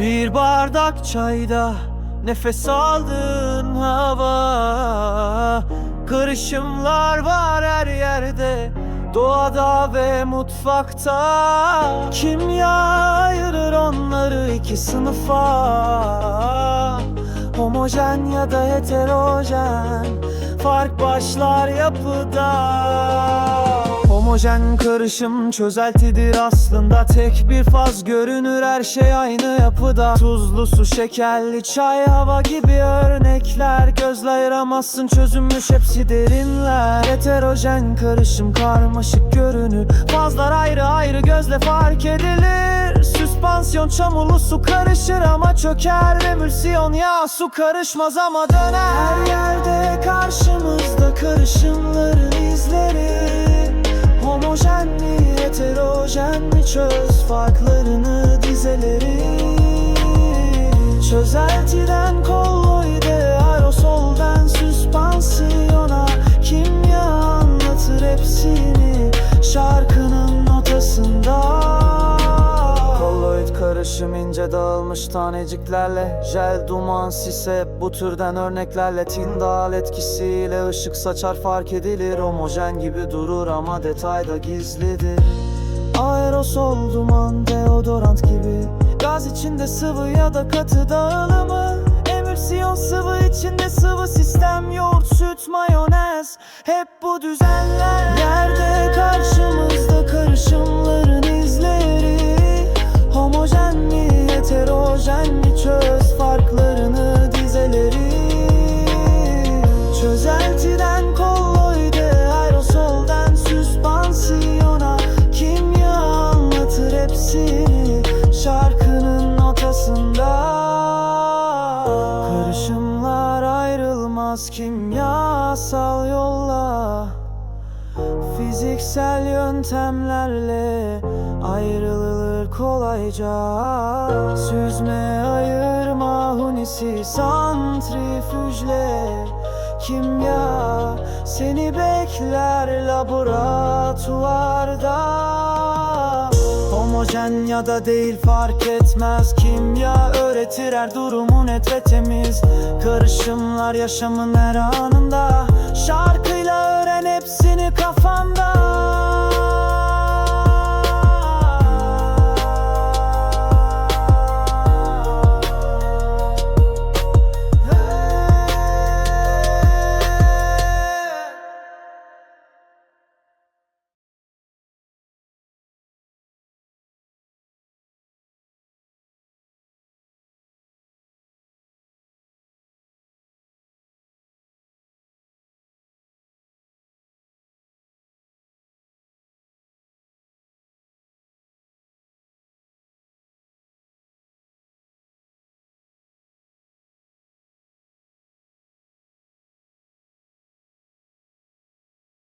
Bir bardak çayda nefes aldığın hava. Kırışımlar var her yerde Doğada ve mutfakta. Kimya ayırır onları iki sınıfa? Homojen ya da heterojen Fark başlar yapıda Homojen karışım çözeltidir aslında. Tek bir faz görünür her şey aynı yapıda. Tuzlu su, şekerli çay, hava gibi örnekler. Gözle ayıramazsın çözünmüş hepsi derinler. Heterojen karışım karmaşık görünür. Fazlar ayrı ayrı gözle fark edilir. Süspansiyon çamurlu su karışır ama çöker. Emülsiyon yağ su karışmaz ama döner. Her yerde karşımızda karışımların izleri mi çöz farklarını dizeleri. Çözeltiden kolloide aerosolden süspansiyona. Kimya anlatır hepsini şarkının notasında. Kolloid karışım ince dağılmış taneciklerle. Jel, duman, sis hep bu türden örneklerle. Tindal etkisiyle ışık saçar fark edilir. Homojen gibi durur ama detayda gizlidir Aerosol, duman, deodorant gibi. Gaz içinde sıvı ya da katı dağılımı. Emülsiyon sıvı içinde sıvı sistem. Yoğurt, süt, mayonez. Hep bu düzenler. Yerde ayrılmaz kimyasal yolla? Fiziksel yöntemlerle ayrılır kolayca. Süzme ayırma hunisi santrifüjle. Kimya seni bekler laboratuvarda Homojen ya da değil fark etmez. Kimya öğretir her durumu net temiz. Karışımlar yaşamın her anında. Şarkıyla öğren hepsini kafanda